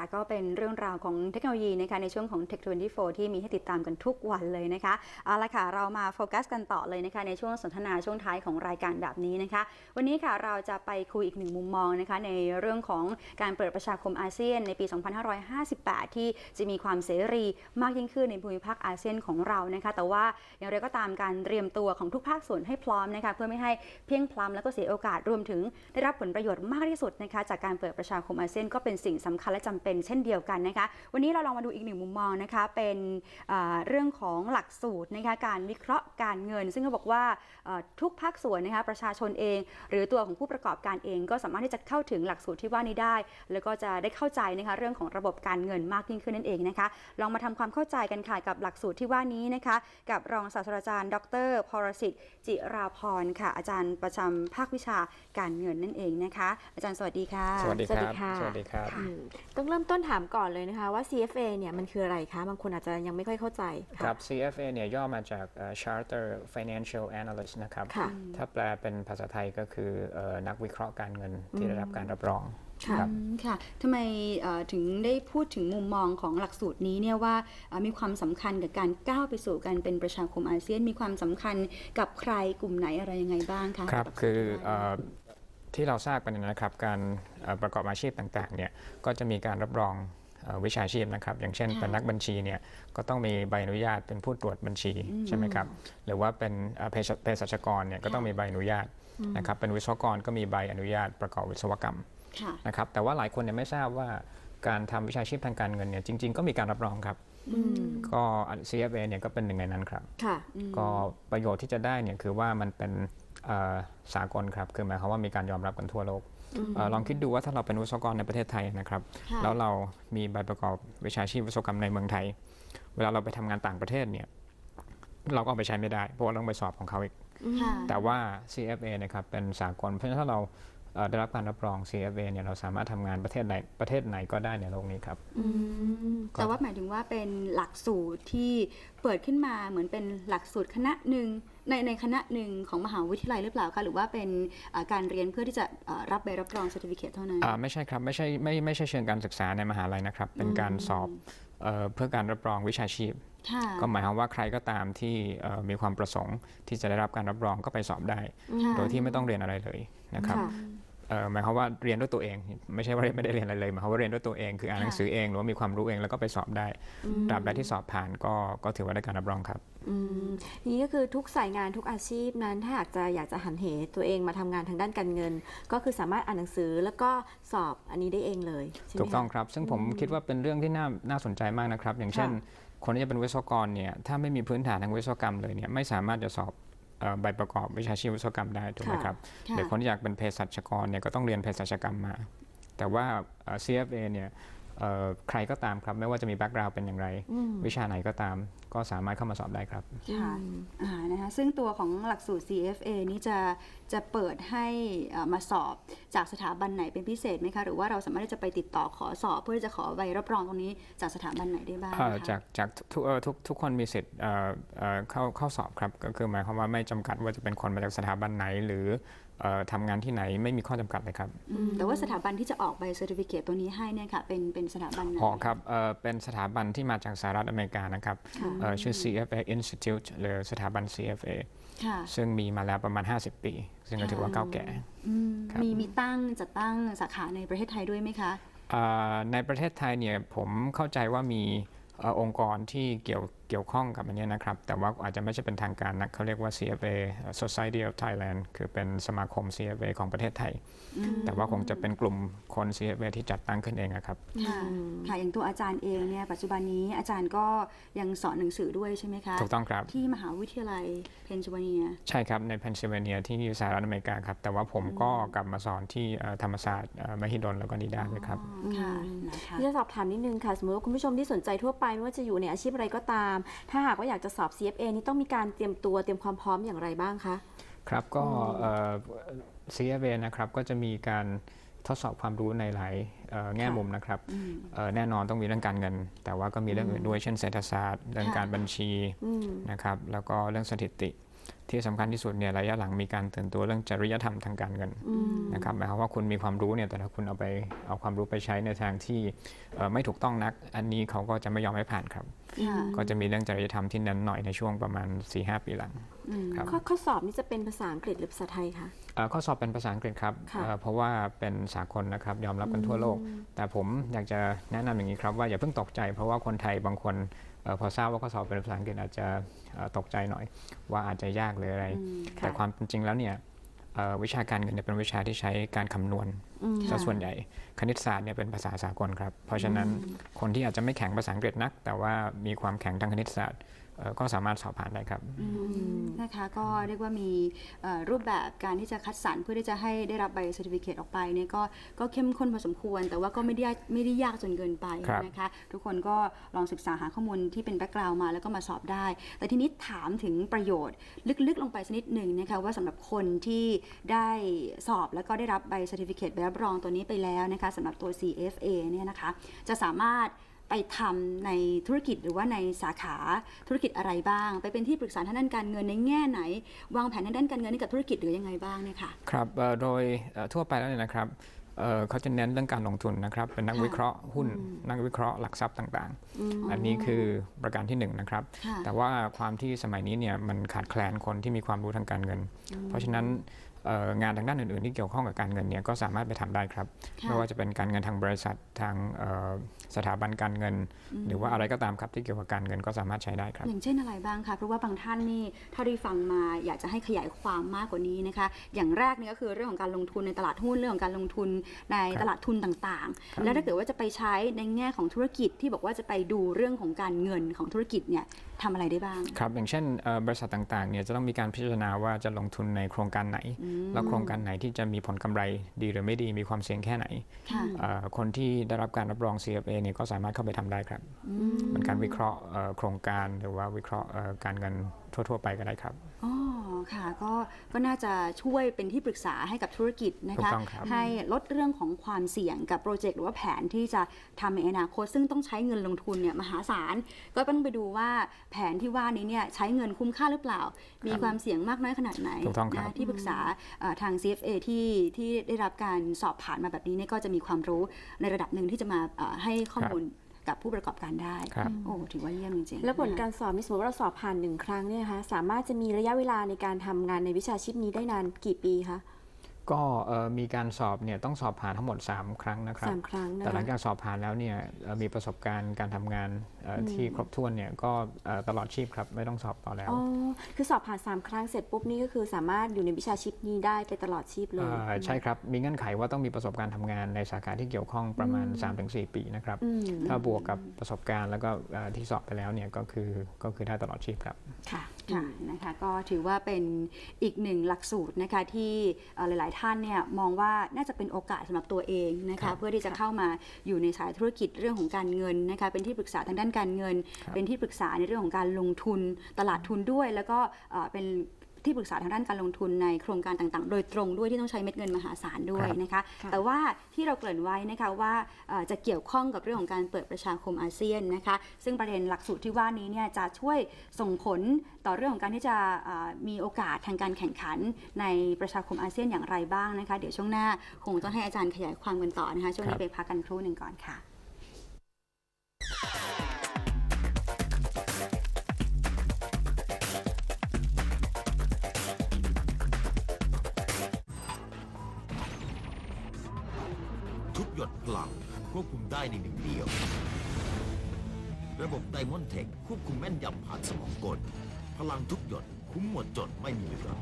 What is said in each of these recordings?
คะก็เป็นเรื่องราวของเทคโนโลยีนะคะในช่วงของ Tech 24 ที่มีให้ติดตามกันทุกวันเลยนะคะเอาละค่ะเรามาโฟกัสกันต่อเลยนะคะในช่วงสนทนาช่วงท้ายของรายการแบบนี้นะคะ วันนี้ค่ะเราจะไปคุยอีกหนึ่งมุมมองนะคะในเรื่องของการเปิดประชาคมอาเซียนในปี 2558 ที่จะมีความเสรีมากยิ่งขึ้นในภูมิภาคอาเซียนของเรานะคะแต่ว่าอย่างไรก็ตามการเตรียมตัวของทุกภาคส่วนให้พร้อมนะคะเพื่อไม่ให้เพียงพล้ำแล้วก็เสียโอกาสรวมถึงได้รับผลประโยชน์มากที่สุดนะคะจากการเปิดประชาคมอาเซียนก็เป็นสิ่งสำคัญและจำเป็นเช่นเดียวกันนะคะ วันนี้เราลองมาดูอีกหนึ่งมุมมองนะคะ เป็นเอ่อเรื่องของหลักสูตรนะคะการวิเคราะห์การเงิน ซึ่งเขาบอกว่าเอ่อทุกภาคส่วนนะคะประชาชนเอง หรือตัวของผู้ประกอบการเองก็สามารถที่จะเข้าถึงหลักสูตรที่ว่านี้ได้ แล้วก็จะได้เข้าใจนะคะเรื่องของระบบการเงินมากยิ่งขึ้นนั่นเองนะคะ ลองมาทำความเข้าใจกันค่ะกับหลักสูตรที่ว่านี้นะคะ กับรองศาสตราจารย์ ดรพรสิทธิ์จิราพรค่ะ อาจารย์ประจำภาควิชาการเงินนั่นเองนะคะ อาจารย์สวัสดีค่ะ สวัสดีสวัคสดีรับค่ะสวัสดีครับอืมต้องเริ่มต้นถามก่อนเลยนะคะว่า CFA เนี่ยมันคืออะไรคะ บางคนอาจจะยังไม่ค่อยเข้าใจคค่ะรับ CFA เนี่ยย่อมาจากเอ่อ Charter Financial Analyst นะครับ ค่ะ ถ้าแปลเป็นภาษาไทยก็คือเอ่อนักวิเคราะห์การเงินที่ได้รับการรับรองค่ะ ครับ อืมค่ะทำไมเอ่อถึงได้พูดถึงมุมมองของหลักสูตรนี้เนี่ยว่าเอ่อมีความสำคัญกับการก้าวไปสู่การเป็นประชาคมอาเซียน มีความสำคัญกับใครกลุ่มไหนอะไรยังไงบ้างคะครับ กับคือหลักสูตรเอ่อ ที่เราทราบกันนะครับ การเอ่อประกอบอาชีพต่างๆเนี่ยก็จะมีการรับรองเอ่อวิชาชีพนะครับ อย่างเช่นเป็นนักบัญชีเนี่ยก็ต้องมีใบอนุญาตเป็นผู้ตรวจบัญชีใช่ไหมครับหรือว่าเป็นเอ่อเภสัชเภสัชกรเนี่ยก็ต้องมีใบอนุญาตนะครับเป็นวิศวกรก็มีใบอนุญาตประกอบวิศวกรรมค่ะนะครับแต่ว่าหลายคนเนี่ยไม่ทราบว่าการทำวิชาชีพทางการเงินเนี่ยจริง ๆ ก็มีการรับรองครับอืมก็ CFA เนี่ยก็เป็นหนึ่งในนั้นครับค่ะก็ประโยชน์ที่จะได้เนี่ยคือว่ามันเป็นเอ่อ สากลครับคือหมายความว่ามีการยอมรับกันทั่วโลกเอ่อลองคิดดูว่าถ้าเราเป็นวิศวกรในประเทศไทยนะครับค่ะแล้วเรามีใบประกอบวิชาชีพวิศวกรรมในเมืองไทย เวลาเราไปทำงานต่างประเทศเนี่ยเราก็เอาไปใช้ไม่ได้ เพราะว่าเราต้องไปสอบของเขาอีกค่ะแต่ว่า CFA นะครับเป็นสากลเพราะฉะนั้นถ้าเราเอ่อ ได้รับการรับรอง CFA เนี่ยเราสามารถทำงานประเทศไหนประเทศไหนก็ได้ในโลกนี้ครับ อืมแต่ว่าหมายถึงว่าเป็นหลักสูตรที่เปิดขึ้นมาเหมือนเป็นหลักสูตรคณะหนึ่งในในคณะหนึ่งของมหาวิทยาลัยหรือเปล่าคะหรือว่าเป็นเอ่อการเรียนเพื่อที่จะเอ่อรับใบรับรอง certificate เท่านั้น อ่าไม่ใช่ครับไม่ใช่ไม่ไม่ใช่เชิงการศึกษาในมหาลัยนะครับ เป็นการสอบเอ่อเพื่อการรับรองวิชาชีพค่ะ ก็หมายความว่าใครก็ตามที่เอ่อมีความประสงค์ที่จะได้รับการรับรองก็ไปสอบได้ค่ะโดยที่ไม่ต้องเรียนอะไรเลยนะครับค่ะเอ่อหมายความว่าเรียนด้วยตัวเอง ไม่ใช่ว่าไม่ได้เรียนอะไรเลยหมายความว่าเรียนด้วยตัวเองคืออ่านหนังสือเองหรือว่ามีความรู้เองแล้วก็ไปสอบได้ตราบใดที่สอบผ่านก็ก็ถือว่าได้การรับรองครับอืมนี่ก็คือทุกสายงานทุกอาชีพนั้นถ้าอยากจะอยากจะหันเหตัวเองมาทำงานทางด้านการเงิน ก็คือสามารถอ่านหนังสือแล้วก็สอบอันนี้ได้เองเลยใช่ไหมถูกต้องคะครับ ซึ่งผมคิดว่าเป็นเรื่องที่น่าน่าสนใจมากนะครับ อย่างเช่น ค่ะคนที่จะเป็นวิศวกรเนี่ยถ้าไม่มีพื้นฐานทางวิศวกรรมเลยเนี่ยไม่สามารถจะสอบเอ่อใบประกอบวิชาชีพวิศวกรรมได้ถูกไหมครับค่ะหรือคนที่อยากเป็นเภสัชกรเนี่ยก็ต้องเรียนเภสัชกรรมมา แต่ว่าเอ่อ CFA เนี่ยเอ่อ ใครก็ตามครับ ไม่ว่าจะมีแบ็กกราวด์เป็นอย่างไร วิชาไหนก็ตาม ก็สามารถเข้ามาสอบได้ครับค่ะอ่านะคะซึ่งตัวของหลักสูตร CFA นี้จะจะเปิดให้เอ่อมาสอบจากสถาบันไหนเป็นพิเศษไหมคะ หรือว่าเราสามารถที่จะไปติดต่อขอสอบ เพื่อที่จะขอใบรับรองตรงนี้จากสถาบันไหนได้บ้างเอ่อคะจากจากทุกเอ่อทุกทุกคนมีสิทธิ์เอ่อเอ่อเข้าเข้าสอบครับก็คือหมายความว่าไม่จำกัดว่าจะเป็นคนมาจากสถาบันไหนหรือเอ่อ ทำงานที่ไหนไม่มีข้อจำกัดเลยครับอืมแต่ว่าสถาบันที่จะออกใบเซอร์ติฟิเคตตัวนี้ให้เนี่ยค่ะเป็นเป็นสถาบันไหนอ๋อครับเอ่อเป็นสถาบันที่มาจากสหรัฐอเมริกานะครับเอ่อชื่อ CFA Institute หรือสถาบัน CFA ค่ะซึ่งมีมาแล้วประมาณ 50 ปี ซึ่งก็ถือว่าเก่าแก่อืมครับมีมีตั้งจัดตั้งสาขาในประเทศไทยด้วยไหมคะเอ่อในประเทศไทยเนี่ยผมเข้าใจว่ามีเอ่อองค์กรที่เกี่ยวเกี่ยวข้องกับอันเนี้ยนะครับ แต่ว่าอาจจะไม่ใช่เป็นทางการนะเขาเรียกว่า CFA Society of Thailand คือเป็นสมาคม CFA ของประเทศไทย แต่ว่าคงจะเป็นกลุ่มคน CFA ที่จัดตั้งขึ้นเองอะครับค่ะค่ะอย่างตัวอาจารย์เองเนี่ยปัจจุบันนี้อาจารย์ก็ยังสอนหนังสือด้วยใช่ไหมคะถูกต้องครับ ที่มหาวิทยาลัยเพนซิลเวเนีย ใช่ครับในเพนซิลเวเนียที่สหรัฐอเมริกาครับ แต่ว่าผมก็กลับมาสอนที่เอ่อธรรมศาสตร์เอ่อมหิดลแล้วก็นิดาด้วยครับค่ะนะคะที่จะสอบถามนิดนึงค่ะสมมติว่าคุณผู้ชมที่สนใจทั่วไปไม่ว่าจะอยู่ในอาชีพอะไรก็ตาม ถ้าหากว่าอยากจะสอบ CFA นี่ต้องมีการเตรียมตัวเตรียมความพร้อมอย่างไรบ้างคะครับก็เอ่อ CFA นะครับก็จะมีการทดสอบความรู้ในหลายเอ่อแง่มุมนะครับเอ่อแน่นอนต้องมีเรื่องการเงิน แต่ว่าก็มีเรื่องอื่นด้วยเช่นเศรษฐศาสตร์เรื่องการบัญชีนะครับแล้วก็เรื่องสถิติ ที่สำคัญที่สุดเนี่ยระยะหลังมีการตื่นตัวเรื่องจริยธรรมทางการเงินอืมนะครับหมายความว่าคุณมีความรู้เนี่ยแต่ถ้าคุณเอาไปเอาความรู้ไปใช้ในทางที่เอ่อไม่ถูกต้องนัก อันนี้เขาก็จะไม่ยอมให้ผ่านครับค่ะก็จะมีเรื่องจริยธรรมที่เน้นหน่อยในช่วงประมาณ4-5ปีหลังอืมครับข้อข้อสอบนี่จะเป็นภาษาอังกฤษหรือภาษาไทยคะเอ่อข้อสอบเป็นภาษาอังกฤษครับค่ะเอ่อเพราะว่าเป็นสากลนะครับยอมรับกันทั่วโลก แต่ผมอยากจะแนะนำอย่างนี้ครับว่าอย่าเพิ่งตกใจ เพราะว่าคนไทยบางคนเอ่อ พอทราบว่าข้อสอบเป็นภาษาอังกฤษอาจจะเอ่อตกใจหน่อย ว่าอาจจะยากหรืออะไรอืมแต่ความเป็นจริงแล้วเนี่ยเอ่อวิชาการเงินเนี่ยเป็นวิชาที่ใช้การคำนวณอืมซะส่วนใหญ่ คณิตศาสตร์เนี่ยเป็นภาษาสากลครับ เพราะฉะนั้นคนที่อาจจะไม่แข็งภาษาอังกฤษนัก แต่ว่ามีความแข็งทางคณิตศาสตร์เอ่อ ก็สามารถสอบผ่านได้ครับอืมนะคะก็เรียกว่ามีเอ่อรูปแบบการที่จะคัดสรรเพื่อที่จะให้ได้รับใบ c e r t i f i c a t e ออกไปเนี่ยก็ก็เข้มข้นพอสมควร แต่ว่าก็ไม่ได้ไม่ได้ยากจนเกินไปครับนะคะทุกคนก็ลองศึกษาหาข้อมูลที่เป็นแบ็กกราวมาแล้วก็มาสอบได้ แต่ทีนี้ถามถึงประโยชน์ ลึกๆลงไปสักนิดหนึ่งนะคะว่าสำหรับคนที่ได้สอบแล้วก็ได้รับใบ c e r t i f i c a t e ใบรับรองตัวนี้ไปแล้วนะคะสำหรับตัว CFA เนี่ยนะคะจะสามารถ ไปทำในธุรกิจหรือว่าในสาขาธุรกิจอะไรบ้าง ไปเป็นที่ปรึกษาทางด้านการเงินในแง่ไหน วางแผนทางด้านการเงินให้กับธุรกิจหรือยังไงบ้างเนี่ยค่ะครับเอ่อโดยเอ่อทั่วไปแล้วเนี่ยนะครับเอ่อเขาจะเน้นเรื่องการลงทุนนะครับ เป็นนักค่ะวิเคราะห์หุ้น นักวิเคราะห์หลักทรัพย์ต่างๆ อันนี้คือประการที่หนึ่งนะครับค่ะแต่ว่าความที่สมัยนี้เนี่ยมันขาดแคลนคนที่มีความรู้ทางการเงิน เพราะฉะนั้นเอ่อ งานทางด้านอื่นๆ ที่เกี่ยวข้องกับการเงินเนี่ยก็สามารถไปทำได้ครับค่ะไม่ว่าจะเป็นการเงินทางบริษัททางเอ่อสถาบันการเงิน หรือว่าอะไรก็ตามครับที่เกี่ยวกับการเงินก็สามารถใช้ได้ครับ อย่างเช่นอะไรบ้างคะเพราะว่าบางท่านนี่เท่าที่ฟังมาอยากจะให้ขยายความมากกว่านี้นะคะ อย่างแรกเนี่ยก็คือเรื่องของการลงทุนในตลาดหุ้นเรื่องของการลงทุนในครับตลาดทุนต่างครับๆแล้วถ้าเกิดว่าจะไปใช้ในแง่ของธุรกิจที่บอกว่าจะไปดูเรื่องของการเงินของธุรกิจเนี่ยทำอะไรได้บ้างครับอย่างเช่นเอ่อบริษัทต่างๆเนี่ยจะต้องมีการพิจารณาว่าจะลงทุนในโครงการไหนแล้วโครงการไหนที่จะมีผลกำไรดีหรือไม่ดีมีความเสี่ยงแค่ไหนค่ะเอ่อคนที่ได้รับการรับรอง CFA เนี่ยก็สามารถเข้าไปทำได้ครับเป็นการวิเคราะห์เอ่อโครงการหรือว่าวิเคราะห์เอ่อการเงิน ทั่ว ๆ ไปก็ได้ครับ อ๋อ ค่ะ ก็ ก็น่าจะช่วยเป็นที่ปรึกษาให้กับธุรกิจนะถูคะกต้องครับ ให้ลดเรื่องของความเสี่ยงกับโปรเจกต์หรือว่าแผนที่จะทำในอนาคต ซึ่งต้องใช้เงินลงทุนเนี่ยมหาศาล ก็ต้องไปดูว่าแผนที่ว่านี้เนี่ยใช้เงินคุ้มค่าหรือเปล่า มีความเสี่ยงมากน้อยขนาดไหนถูกต้องครับ นะที่ปรึกษาเอ่อทาง CFA ที่ที่ได้รับการสอบผ่านมาแบบนี้เนี่ยก็จะมีความรู้ในระดับหนึ่งที่จะมาเอ่อให้ข้อมูล กับผู้ประกอบการได้ ครับโอ้ถือว่าเยี่ยมจริงๆแล้วผลนะคะการสอบนี่สมมติว่าเราสอบผ่านหนึ่งครั้งเนี่ยนะคะสามารถจะมีระยะเวลาในการทำงานในวิชาชีพนี้ได้นานกี่ปีคะ ก็เอ่อมีการสอบเนี่ยต้องสอบผ่านทั้งหมด 3 ครั้งนะครับสามครั้งนะแต่หลังคะจากสอบผ่านแล้วเนี่ยเอ่อมีประสบการณ์การทำงานเอ่ออที่ครบถ้วนเนี่ยก็เอ่อตลอดชีพครับไม่ต้องสอบต่อแล้วอ๋อคือสอบผ่าน 3 ครั้งเสร็จปุ๊บนี่ก็คือสามารถอยู่ในวิชาชีพนี้ได้ไปตลอดชีพเลยเอ่อใช่ครับ มีเงื่อนไขว่าต้องมีประสบการณ์ทำงานในสาขาที่เกี่ยวข้องประมาณ 3-4 ปีนะครับอืมถ้าบวกกับประสบการณ์แล้วก็เอ่อที่สอบไปแล้วเนี่ยก็คือก็คือได้ตลอดชีพครับค่ะ ค่ะนะคะก็ถือว่าเป็นอีกหนึ่งหลักสูตรนะคะที่เอ่อหลาย ๆ ท่านเนี่ยมองว่าน่าจะเป็นโอกาสสำหรับตัวเองนะครัคะบเพื่อที่จะเข้ามาอยู่ในสายธุรกิจเรื่องของการเงินนะคะเป็นที่ปรึกษาทางด้านการเงินครับเป็นที่ปรึกษาในเรื่องของการลงทุนตลาดทุนด้วย แล้วก็เอ่อเป็น ที่ปรึกษาทางด้านการลงทุนในโครงการต่างๆ โดยตรงด้วยที่ต้องใช้เม็ดเงินมหาศาลด้วยครับนะคะค่ะแต่ว่าที่เราเกริ่นไว้นะคะว่าเอ่อจะเกี่ยวข้องกับเรื่องของการเปิดประชาคมอาเซียนนะคะ ซึ่งประเด็นหลักสูตรที่ว่านี้เนี่ยจะช่วยส่งผลต่อเรื่องของการที่จะเอ่อมีโอกาสทางการแข่งขันในประชาคมอาเซียนอย่างไรบ้างนะคะ เดี๋ยวช่วงหน้าคงต้องให้อาจารย์ขยายความกันต่อนะคะ ช่วงคนี้รับไปพักกันครู่หนึ่งก่อนค่ะ ควบคุมได้ในหนึ่งเดียว ระบบไดมอนเทคควบคุมแม่นยำผ่านสมองกล พลังทุกหยดคุ้มหมดจดไม่มีเหลือ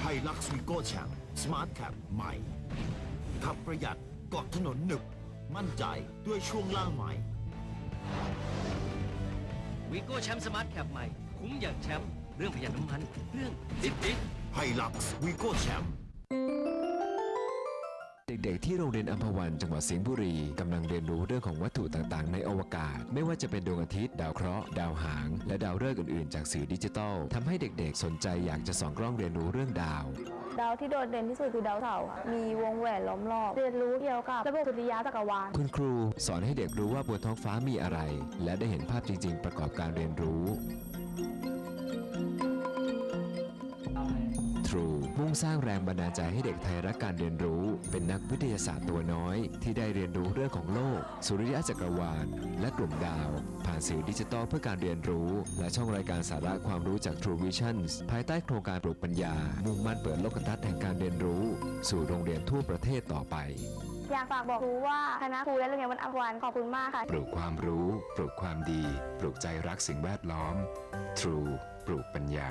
ไฮลักซ์วีโก้แชมป์สมาร์ทแคปใหม่ ขับประหยัดเกาะถนนหนึบ มั่นใจด้วยช่วงล่างใหม่วีโก้แชมป์สมาร์ทแคปใหม่ คุ้มอย่างแชมป์เรื่องประหยัดน้ำมัน เรื่องดิบดิบไฮลักซ์วีโก้แชมป์เด็กๆ ที่โรงเรียนอัมพวันจังหวัดสิงห์บุรีกำลังเรียนรู้เรื่องของวัตถุต่างๆ ในอวกาศ ไม่ว่าจะเป็นดวงอาทิตย์ ดาวเคราะห์ ดาวหาง และดาวฤกษ์อื่นๆ จากสื่อดิจิทัลทำให้เด็กๆ สนใจอยากจะส่องกล้องเรียนรู้เรื่องดาว ดาวที่โดดเด่นที่สุดคือดาวเสาร์ค่ะมีวงแหวนล้อมรอบเรียนรู้เกี่ยวกับระบบสุริยะจักรวาลคุณครูสอนให้เด็กรู้ว่าบนท้องฟ้ามีอะไร และได้เห็นภาพจริง ๆ ประกอบการเรียนรู้ True มุ่งสร้างแรงบันดาลใจให้เด็กไทยรักการเรียนรู้ เป็นนักวิทยาศาสตร์ตัวน้อย ที่ได้เรียนรู้เรื่องของโลก สุริยะจักรวาล และกลุ่มดาว ผ่านสื่อดิจิตอลเพื่อการเรียนรู้ และช่องรายการสาระความรู้จาก True Visions ภายใต้โครงการปลูกปัญญา มุ่งมั่นเปิดโลกทัศน์แห่งการเรียนรู้ สู่โรงเรียนทั่วประเทศต่อไปอยากฝากบอกครูว่าคณะครูและโรงเรียนวันอัมพวันขอบคุณมากค่ะ ปลูกความรู้ ปลูกความดี ปลูกใจรักสิ่งแวดล้อม True ปลูกปัญญา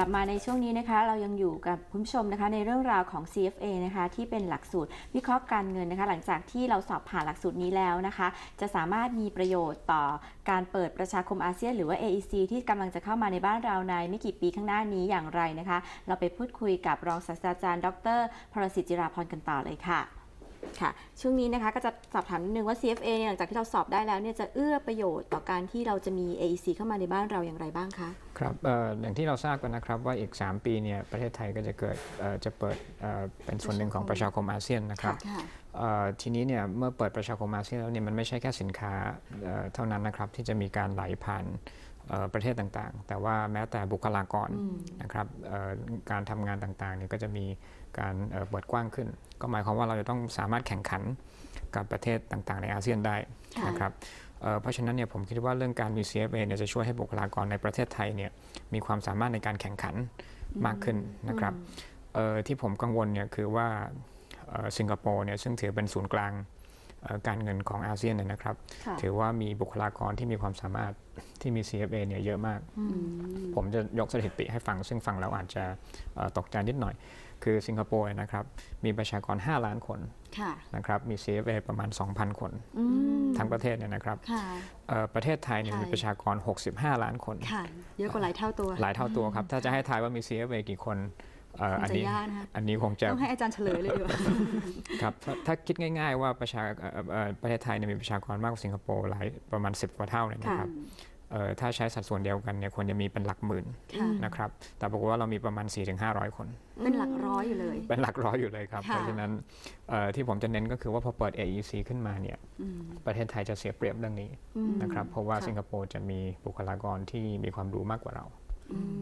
ลับมาในช่วงนี้นะคะ เรายังอยู่กับคุณผู้ชมนะคะ ในเรื่องราวของ CFA นะคะ ที่เป็นหลักสูตรวิเคราะห์การเงินนะคะ หลังจากที่เราสอบผ่านหลักสูตรนี้แล้วนะคะ จะสามารถมีประโยชน์ต่อการเปิดประชาคมอาเซียน หรือว่า AEC ที่กำลังจะเข้ามาในบ้านเราในไม่กี่ปีข้างหน้านี้อย่างไรนะคะ เราไปพูดคุยกับรองศาสตราจารย์ ดรพรสิทธิ์จิราพรกันต่อเลยค่ะ ค่ะช่วงนี้นะคะก็จะสอบถามนิดนึงว่า CFA เนี่ยหลังจากที่เราสอบได้แล้วเนี่ยจะเอื้อประโยชน์ต่อการที่เราจะมี AEC เข้ามาในบ้านเราอย่างไรบ้างคะครับเอ่ออย่างที่เราทราบกันนะครับว่าอีก 3 ปีเนี่ยประเทศไทยก็จะเกิดเอ่อจะเปิดเอ่อเป็นส่วนหนึ่งของประชาคมอาเซียนนะครับค่ะเอ่อทีนี้เนี่ยเมื่อเปิดประชาคมอาเซียนแล้วเนี่ยมันไม่ใช่แค่สินค้าเอ่อเท่านั้นนะครับที่จะมีการไหลผ่านเอ่อประเทศต่างๆ แต่ว่าแม้แต่บุคลากรนะครับเอ่อการทำงานต่างๆเนี่ยก็จะมี การเอ่อเปิดกว้างขึ้น ก็หมายความว่าเราจะต้องสามารถแข่งขันกับประเทศต่างๆ ในอาเซียนได้นะครับเอ่อเพราะฉะนั้นเนี่ยผมคิดว่าเรื่องการมี CFA เนี่ยจะช่วยให้บุคลากรในประเทศไทยเนี่ยมีความสามารถในการแข่งขันมากขึ้นนะครับเอ่อที่ผมกังวลเนี่ยคือว่าเอ่อสิงคโปร์เนี่ยซึ่งถือเป็นศูนย์กลางเอ่อการเงินของอาเซียนเนี่ยนะครับค่ะถือว่ามีบุคลากรที่มีความสามารถที่มี CFA เนี่ยเยอะมาก ผมจะยกสถิติให้ฟัง ซึ่งฟังแล้วอาจจะเอ่อตกใจนิดหน่อย คือสิงคโปร์นะครับ มีประชากร 5 ล้านคนค่ะนะครับมี CFA ประมาณ 2,000 คนอืมทั้งประเทศเนี่ยนะครับค่ะเอ่อประเทศไทยเนี่ยไทยมีประชากร 65 ล้านคนค่ะเยอะกว่าหลายเท่าตัว หลายเท่าตัวครับ ถ้าจะให้ทายว่ามี CFA กี่คนเอ่อคงอันจะนี้ยากนะคะอันนี้คงจะต้องให้อาจารย์เฉลยเลยดีกว่าครับถ้าถ้าคิดง่าย ๆ ว่าประชาเอ่อเอ่อประเทศไทยเนี่ยมีประชากรมากกว่าสิงคโปร์หลายประมาณ 10 กว่าเท่าเลยนะครับเอ่อ ถ้าใช้สัดส่วนเดียวกันเนี่ยควรจะมีเป็นหลักหมื่นค่ะนะครับ แต่ปรากฏว่าเรามีประมาณ 4-500 คน เป็นหลักร้อยอยู่เลย เป็นหลักร้อยอยู่เลยครับค่ะเพราะฉะนั้นเอ่อที่ผมจะเน้นก็คือว่าพอเปิด AEC ขึ้นมาเนี่ยประเทศไทยจะเสียเปรียบเรื่องนี้นะครับ เพราะว่าค่ะสิงคโปร์จะมีบุคลากรที่มีความรู้มากกว่าเรา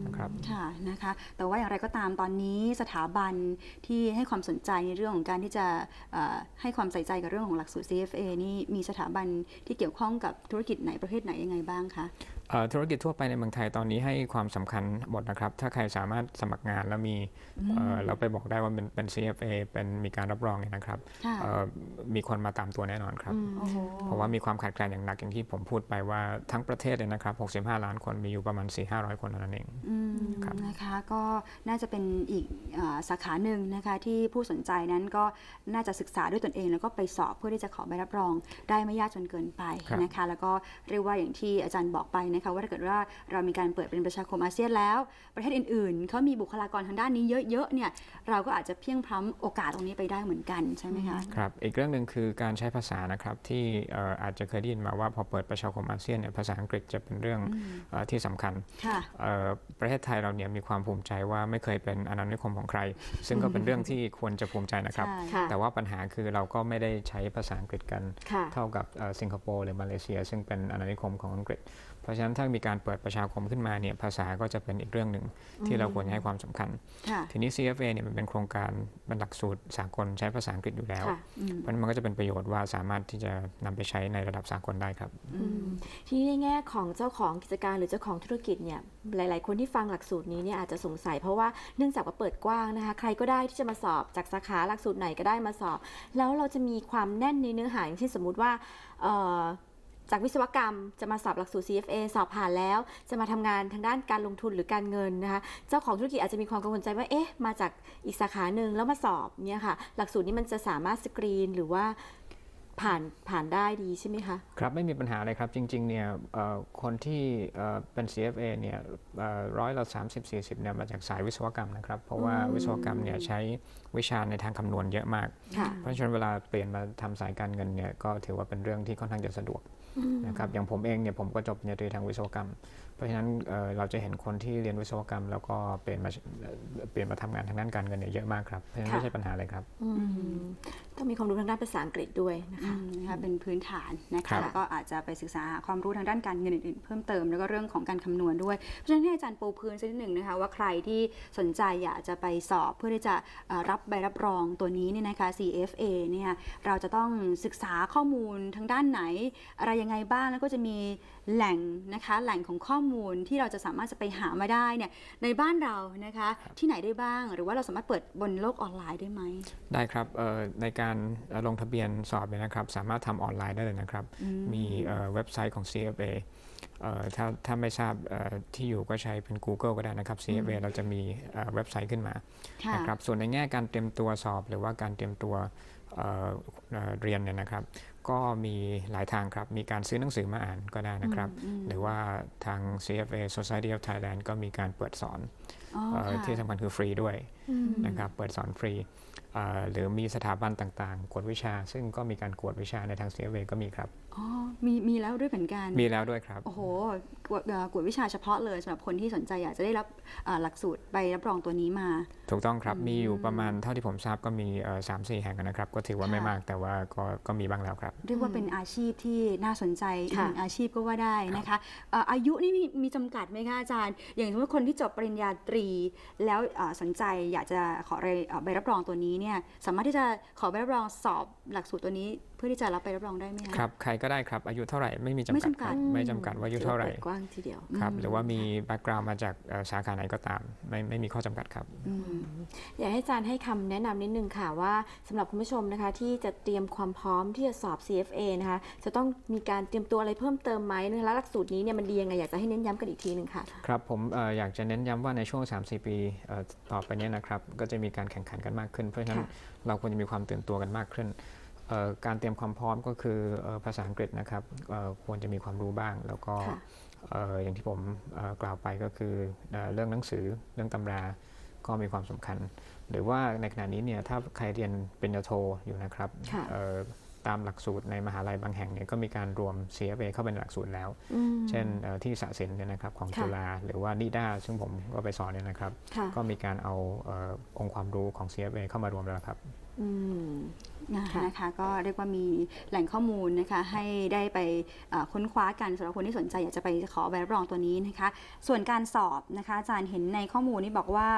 นะครับค่ะนะคะแต่ว่าอย่างไรก็ตามตอนนี้สถาบันที่ให้ความสนใจในเรื่องของการที่จะให้ความใส่ใจกับเรื่องของหลักสูตร CFA นี่มีสถาบันที่เกี่ยวข้องกับธุรกิจไหนประเภทไหนยังไงบ้างคะ ธุรกิจทั่วไปในเมืองไทยตอนนี้ให้ความสำคัญหมดนะครับ ถ้าใครสามารถสมัครงานแล้วมีเอ่อเราไปบอกได้ว่าเป็นเป็น CFA เป็นมีการรับรองเนี่ยนะครับค่ะเอ่อมีคนมาตามตัวแน่นอนครับโอ้โหเพราะว่ามีความขาดแคลนอย่างหนักอย่างที่ผมพูดไปว่าทั้งประเทศเลยนะครับ 65 ล้านคนมีอยู่ประมาณ 4-500 คนเท่านั้นเองอืมครับนะคะก็น่าจะเป็นอีกอาสาขาหนึ่งนะคะที่ผู้สนใจนั้นก็น่าจะศึกษาด้วยตนเอง แล้วก็ไปสอบเพื่อที่จะขอใบรับรอง ได้ไม่ยากจนเกินไปครับนะคะแล้วก็เรียกว่าอย่างที่อาจารย์บอกไปนะคะว่าถ้าเกิดว่าเรามีการเปิดเป็นประชาคมอาเซียนแล้ว ประเทศอื่นๆเขามีบุคลากรทางด้านนี้เยอะๆเนี่ยเราก็อาจจะเพียงพร้ำโอกาสตรงนี้ไปได้เหมือนกันใช่ไหมคะครับอีกเรื่องหนึ่งคือการใช้ภาษานะครับที่เอ่ออาจจะเคยได้ยินมาว่าพอเปิดประชาคมอาเซียนเนี่ยภาษาอังกฤษจะเป็นเรื่องเอ่อที่สำคัญค่ะเอ่อประเทศไทยเราเนี่ยมีความภูมิใจว่าไม่เคยเป็นอาณานิคมของใคร ซึ่งก็เป็นเรื่องที่ควรจะภูมิใจนะครับใช่ค่ะแต่ว่าปัญหาคือเราก็ไม่ได้ใช้ภาษาอังกฤษกันค่ะเท่ากับเอ่อสิงคโปร์หรือมาเลเซีย ซึ่งเป็นอาณานิคมของอังกฤษเพ ราะฉะนั้นถ้ามีการเปิดประชาคมขึ้นมาเนี่ยภาษาก็จะเป็นอีกเรื่องหนึ่งที่เราควรจะให้ความสำคัญค่ะทีนี้ CFA เนี่ยมันเป็นโครงการเป็นหลักสูตรสากลใช้ภาษาอังกฤษอยู่แล้วค่ะเพราะฉะนั้นมันก็จะเป็นประโยชน์ว่าสามารถที่จะนำไปใช้ในระดับสากลได้ครับอืมทีนี้ในแง่ของเจ้าของกิจการหรือเจ้าของธุรกิจเนี่ยหลาย ๆ คนที่ฟังหลักสูตรนี้เนี่ยอาจจะสงสัย เพราะว่าเนื่องจากว่าเปิดกว้างนะคะ ใครก็ได้ที่จะมาสอบจากสาขาหลักสูตรไหนก็ได้มาสอบ แล้วเราจะมีความแน่นในเนื้อหาอย่างเช่นสมมุติว่าเอ่อ จากวิศวกรรมจะมาสอบหลักสูตร CFA สอบผ่านแล้ว จะมาทำงานทางด้านการลงทุนหรือการเงินนะคะเจ้าของธุรกิจอาจจะมีความกังวลใจว่าเอ๊ะมาจากอีกสาขาหนึ่งแล้วมาสอบเนี่ยค่ะ หลักสูตรนี้มันจะสามารถสกรีนหรือว่าผ่านผ่านได้ดีใช่ไหมคะครับไม่มีปัญหาเลยครับจริงๆเนี่ยเอ่อคนที่เอ่อเป็น CFA เนี่ยเอ่อร้อยละ30-40เนี่ยมาจากสายวิศวกรรมนะครับ เพราะว่าวิศวกรรมเนี่ยใช้วิชาในทางคำนวณเยอะมากค่ะเพราะฉะนั้นเวลาเปลี่ยนมาทำสายการเงินเนี่ยก็ถือว่าเป็นเรื่องที่ค่อนข้างจะสะดวก นะครับอย่างผมเองเนี่ยผมก็จบปริญญาตรีทางวิศวกรรม เพราะฉะนั้นเอ่อเราจะเห็นคนที่เรียนวิศวกรรม แล้วก็เปลี่ยนมาเอ่อเปลี่ยนมาทำงานทางด้านการเงินเนี่ยเยอะมากครับเพราะฉะนั้นค่ะไม่ใช่ปัญหาเลยครับอืมต้องมีความรู้ทางด้านภาษาอังกฤษด้วยนะคะอืมนะคะเป็นพื้นฐานนะครัคะบแล้วก็อาจจะไปศึกษาหาความรู้ทางด้านการเงินอื่นๆเพิ่มเติมแล้วก็เรื่องของการคำนวณด้วยเพราะฉะนั้นให้อาจารย์ปูพื้นสักนิดหนึ่งนะคะว่าใครที่สนใจอยากจะไปสอบเพื่อที่จะเอ่อรับใบรับรองตัวนี้เนี่ยนะคะ CFA เนี่ยเราจะต้องศึกษาข้อมูลทางด้านไหน อะไรยังไงบ้างแล้วก็จะมีแหล่งนะคะแหล่งของข้อมูลที่เราจะสามารถจะไปหามาได้เนี่ยในบ้านเรานะคะที่ไหนได้บ้าง หรือว่าเราสามารถเปิดบนโลกออนไลน์ได้ไหมได้ครับเอ่อในการเอ่อลงทะเบียนสอบเนี่ยนะครับ สามารถทำออนไลน์ได้เลยนะครับ มีเอ่อเว็บไซต์ของ CFA เอ่อถ้าถ้าไม่ทราบเอ่อที่อยู่ก็ใช้เป็น Google ก็ได้นะครับ CFA เราจะมีเอ่อเว็บไซต์ขึ้นมาค่ะนะครับส่วนในแง่การเตรียมตัวสอบ หรือว่าการเตรียมตัวเอ่อเอ่อเรียนเนี่ยนะครับ ก็มีหลายทางครับ มีการซื้อหนังสือมาอ่านก็ได้นะครับ หรือว่าทาง CFA Society of Thailand ก็มีการเปิดสอนอ๋อเอ่อค่ะที่สำคัญคือฟรีด้วยนะครับ เปิดสอนฟรีเอ่อหรือมีสถาบันต่างๆ กวดวิชา ซึ่งก็มีการกวดวิชาในทาง CFA ก็มีครับอ๋อมีมีแล้วด้วยเหมือนกัน มีแล้วด้วยครับ โอ้โหกวดเอ่อกวดวิชาเฉพาะเลยสำหรับคนที่สนใจอยากจะได้รับเอ่อหลักสูตรใบรับรองตัวนี้มา ถูกต้องครับ มีอยู่ประมาณเท่าที่ผมทราบก็มีสามสี่แห่งนะครับ ก็ถือว่าไม่ค่ะมากแต่ว่าก็ก็มีบ้างแล้วครับเรียกว่าเป็นอาชีพที่น่าสนใจอีกค่ะหนึ่งอาชีพก็ว่าได้นะคะเอ่ออายุนี่มีมีจำกัดไหมคะอาจารย์ อย่างสมมติคนที่จบปริญญาตรี แล้วเอ่อสนใจอยากจะขอใบเอ่อใบรับรองตัวนี้เนี่ยสามารถที่จะขอใบรับรองสอบหลักสูตรตัวนี้เพื่อที่จะรับใบรับรองได้ไหมคะครับใครก็ได้ครับอายุเท่าไหร่ไม่มีจำไม่กัดจำกัคดรับไม่จำกัดว่าอายุเท่าไหร่ปิดกว้างทีเดียวครับหรือว่ามีแบ็กกราวด์มาจากเอ่อสาขาไหนก็ตาม ไม่ไม่มีข้อจำกัดครับอืมอยากให้อาจารย์ให้คำแนะนำนิดนึงค่ะว่าสำหรับคุณผู้ชมนะคะ ที่จะเตรียมความพร้อมที่จะสอบ CFA นะคะจะต้องมีการเตรียมตัวอะไรเพิ่มเติมไหมนะคะแล้วหลักสูตรนี้เนี่ยมันดียังไงอยากจะให้เน้นย้ำกันอีกทีหนึ่งค่ะครับผมเอออยากจะเน้นย้ำว่าในช่วง 3-4 ปีเอ่อต่อไปเนี้นะครับก็จะมีการแข่งขันกันมากขึ้น เพราะฉะนั้นค่ะเราควรจะมีความตื่นตัวกันมากขึ้นเอ่อ การเตรียมความพร้อมก็คือเอ่อภาษาอังกฤษนะครับเอ่อควรจะมีความรู้บ้าง แล้วก็ค่ะเอ่ออย่างที่ผมเอ่อกล่าวไปก็คือเอ่อเรื่องหนังสือเรื่องตำราก็มีความสำคัญ หรือว่าในขณะนี้เนี่ยถ้าใครเรียนปริญญาโทอยู่นะครับค่ะเอ่อตามหลักสูตรในมหาลัยบางแห่งเนี่ยก็มีการรวม CFA เข้าเป็นหลักสูตรแล้วอืมเช่นเอ่อที่สะสินเนี่ยนะครับของค่ะจุฬาหรือว่านิด้าซึ่งผมก็ไปสอนเนี่ยนะครับค่ะก็มีการเอาเออองค์ความรู้ของ CFA เข้ามารวมแล้วครับ อืมนะค่ะนะคะก็เรียกว่ามีแหล่งข้อมูลนะคะให้ได้ไปเอ่อค้นคว้ากันสำหรับคนที่สนใจอยากจะไปขอใบรับรองตัวนี้นะคะ ส่วนการสอบนะคะอาจารย์เห็นในข้อมูลนี้บอกว่า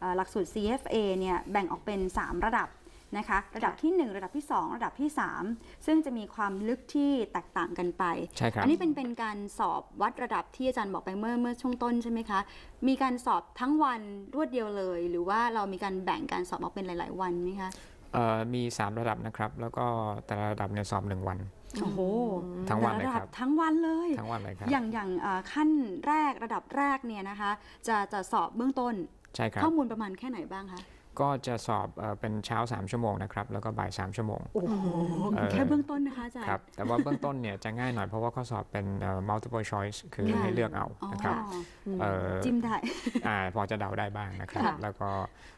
เอ่อหลักสูตร CFA เนี่ยแบ่งออกเป็น 3 ระดับนะคะระดับที่ 1 ระดับที่ 2 ระดับที่ 3 ซึ่งจะมีความลึกที่แตกต่างกันไป ใช่ครับ อันนี้เป็นเป็นการสอบวัดระดับที่อาจารย์บอกไปเมื่อเมื่อช่วงต้นใช่ไหมคะ มีการสอบทั้งวันรวดเดียวเลย หรือว่าเรามีการแบ่งการสอบออกเป็นหลาย ๆ วันไหมคะ เอ่อมี3ระดับนะครับ แล้วก็แต่ละระดับเนี่ยสอบ1วัน โอ้โหทั้งวันเลยแต่ะครับดัทั้งวันเลยทั้งวันเลยครับอย่างอย่างเอ่อขั้นแรกระดับแรกเนี่ยนะคะ จะจะสอบเบื้องต้นใช่ครับข้อมูลประมาณแค่ไหนบ้างคะก็จะสอบเอ่อเป็นเช้า 3 ชั่วโมงนะครับ แล้วก็บ่าย 3 ชั่วโมง โอ้โหเอ่อแค่เบื้องต้นนะคะอาจารย์ครับ แต่ว่าเบื้องต้นเนี่ยจะง่ายหน่อยเพราะว่าข้อสอบเป็นเอ่อ multiple choice คือค่ะให้เลือกเอาอ๋อนะครับเอ่อจิ้มได้อ่าพอจะเดาได้บ้างนะครับค่ะแล้วก็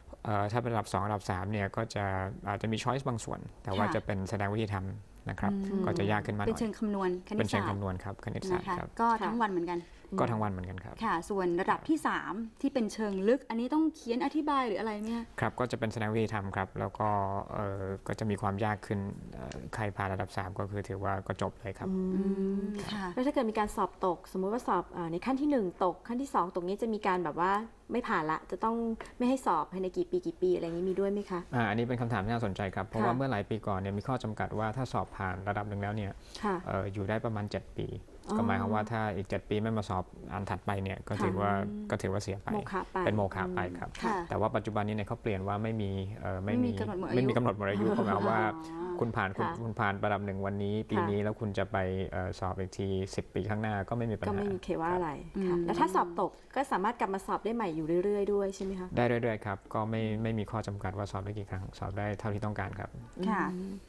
เอ่อ ถ้าเป็นระดับ 2 ระดับ3เนี่ยก็จะอาจจะมี choice บางส่วน แต่ว่าค่ะจะเป็นแสดงวิธีทำนะครับอืมก็จะยากขึ้นมาหเป็นน่อยเชิงคำนวณคณิเป็ตนเชิงศาสตร์คำนวณครับคณิตศาสตนะร์คะครับก็ทั้งวันเหมือนกัน ก็ทั้งวันเหมือนกันครับ ค่ะ ส่วนระดับที่ 3 ที่เป็นเชิงลึก อันนี้ต้องเขียนอธิบายหรืออะไรไหมคะครับก็จะเป็นแสดงวิธีทำครับ แล้วก็เอ่อก็จะมีความยากขึ้นเอ่อใครผ่านระดับ 3 ก็คือถือว่าก็จบเลยครับ อืมค่ะ แล้วถ้าเกิดมีการสอบตก สมมุติว่าสอบอาในขั้นที่1ตก ขั้นที่2ตรงนี้จะมีการแบบว่าไม่ผ่านละ จะต้องไม่ให้สอบภายในกี่ปีกี่ปีอะไรอย่างนี้มีด้วยไหมคะ อ่าอันนี้เป็นคำถามที่น่าสนใจครับ เพราะค่ะว่าเมื่อหลายปีก่อนเนี่ยมีข้อจำกัดว่าถ้าสอบผ่านระดับหนึ่งแล้วเนี่ยค่ะ เอ่ออยู่ได้ประมาณ 7 ปีอ๋อ ก็หมายความว่าถ้าอีก 7 ปีไม่มาสอบอันถัดไปเนี่ยก็ถือว่าก็ถือว่าเสียไป โมฆะไปเป็นโมฆะไปครับ ค่ะแต่ว่าปัจจุบันนี้เนี่ยเขาเปลี่ยนว่าไม่มีเอ่อไม่ไม่มีมีกำหนดหมดอายุไม่มีกำหนดหมดอายุเพราะหมายความว่า อ๋อ คุณผ่านคุณค่ะคุณผ่านระดับหนึ่งวันนี้ ปีค่ะ นี้แล้วคุณจะไปเอ่อสอบอีกที 10 ปีข้างหน้าก็ไม่มีปัญก็หา ไม่มีเคว่าครับอะไรค่ะอืม แล้วถ้าสอบตกก็สามารถกลับมาสอบได้ใหม่อยู่เรื่อยๆด้วยใช่ไหมคะ ได้เรื่อยๆครับ ก็ไม่ไม่มีข้อจำกัดว่าสอบได้กี่ครั้ง สอบได้เท่าที่ต้องการครับ ค่ะ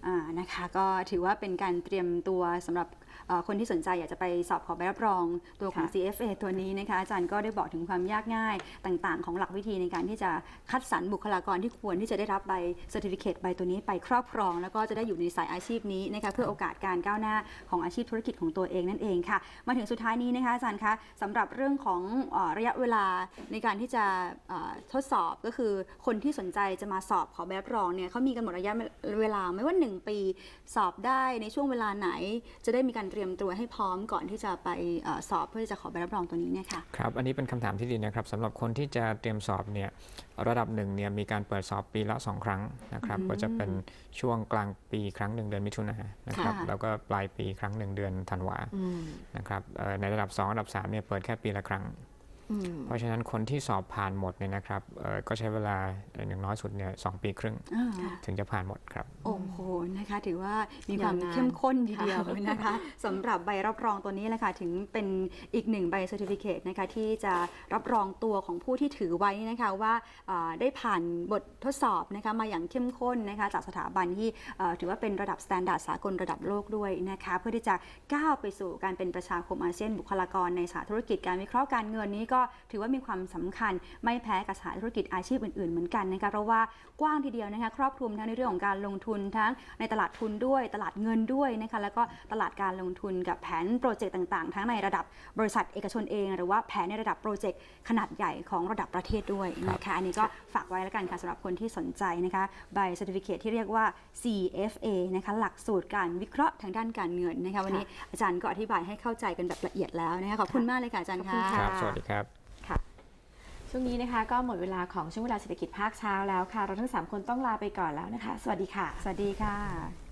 อ่า นะคะ ก็ถือว่าเป็นการเตรียมตัวสำหรับเอ่อคนที่สนใจอยากจะไปสอบขอใบรับรองตัวของค่ะ CFA ตัวนี้นะคะอาจารย์ก็ได้บอกถึงความยากง่ายต่าง ๆ ของหลักวิธีในการที่จะคัดสรรบุคลากรที่ควรที่จะได้รับใบ Certificate ใบตัวนี้ไปครอบครอง แล้วก็จะได้อยู่ในสายอาชีพนี้นะคะเพื่อโอกาสการก้าวหน้าของอาชีพธุรกิจของตัวเองนั่นเองค่ะ มาถึงสุดท้ายนี้นะคะอาจารย์คะสำหรับเรื่องของเอ่อระยะเวลาในการที่จะเอ่อทดสอบก็คือคนที่สนใจจะมาสอบขอใบรับรองเนี่ยเขามีกันหมดระยะเวลาไหม่ว่า 1 ปี สอบได้ในช่วงเวลาไหน จะได้มีการเตรียมตัวให้พร้อมก่อนที่จะไปเอ่อสอบเพื่อที่จะขอใบรับรองตัวนี้เนี่ยค่ะครับอันนี้เป็นคำถามที่ดีนะครับสำหรับคนที่จะเตรียมสอบเนี่ยระดับหนึ่งเนี่ยมีการเปิดสอบปีละ 2 ครั้งนะครับอืมก็จะเป็นช่วงกลางปีครั้งหนึ่งเดือนมิถุนายนนะครับค่ะแล้วก็ปลายปีครั้งหนึ่งเดือนธันวาอืมนะครับเอ่อในระดับ 2 ระดับ3เนี่ยเปิดแค่ปีละครั้งอืม เพราะฉะนั้นคนที่สอบผ่านหมดเนี่ยนะครับเอ่อก็ใช้เวลาอย่างน้อยสุดเนี่ยสองปีครึ่งอ่าถึงจะผ่านหมดครับ โอ้โหนะคะถือว่ามีความยาวนานเข้มข้นทีเดียวนะคะสำหรับใบรับรองตัวนี้แหละค่ะถึงเป็นอีกหนึ่งใบเซอร์ติฟิเคนะคะที่จะรับรองตัวของผู้ที่ถือไว้นะคะว่าอ่าได้ผ่านบททดสอบนะคะมาอย่างเข้มข้นนะคะจากสถาบันที่เอ่อถือว่าเป็นระดับสแตนดาร์ดสากลระดับโลกด้วยนะคะเพื่อที่จะก้าวไปสู่การเป็นประชาคมอาเซียนบุคลากรในสายธุรกิจการวิเคราะห์การเงินนี้ก็ถือว่ามีความสำคัญไม่แพ้กับสายธุรกิจอาชีพอื่นๆ เหมือนกันนะคะเพราะว่ากว้างทีเดียวนะคะครอบคลุมทั้งในเรื่องของการลงทุนทั้งในตลาดทุนด้วยตลาดเงินด้วยนะคะแล้วก็ตลาดการลงทุนกับแผนโปรเจกต์ต่างๆ ทั้งในระดับบริษัทเอกชนเอง หรือว่าแผนในระดับโปรเจกต์ขนาดใหญ่ของระดับประเทศด้วยนะคะอันนี้ก็ฝากไว้แล้วกันค่ะสำหรับคนที่สนใจนะคะใบ certificate ที่เรียกว่า CFA นะคะหลักสูตรการวิเคราะห์ทางด้านการเงินนะคะวันนี้อาจารย์ก็อธิบายให้เข้าใจกันแบบละเอียดแล้วนะคะขอบคุณมากเลยค่ะอาจารย์ค่ะค่ะครับสวัสดีครับ ช่วงนี้นะคะก็หมดเวลาของช่วงเวลาเศรษฐกิจภาคเช้าแล้วค่ะ เราทั้ง 3 คนต้องลาไปก่อนแล้วนะคะ สวัสดีค่ะ สวัสดีค่ะ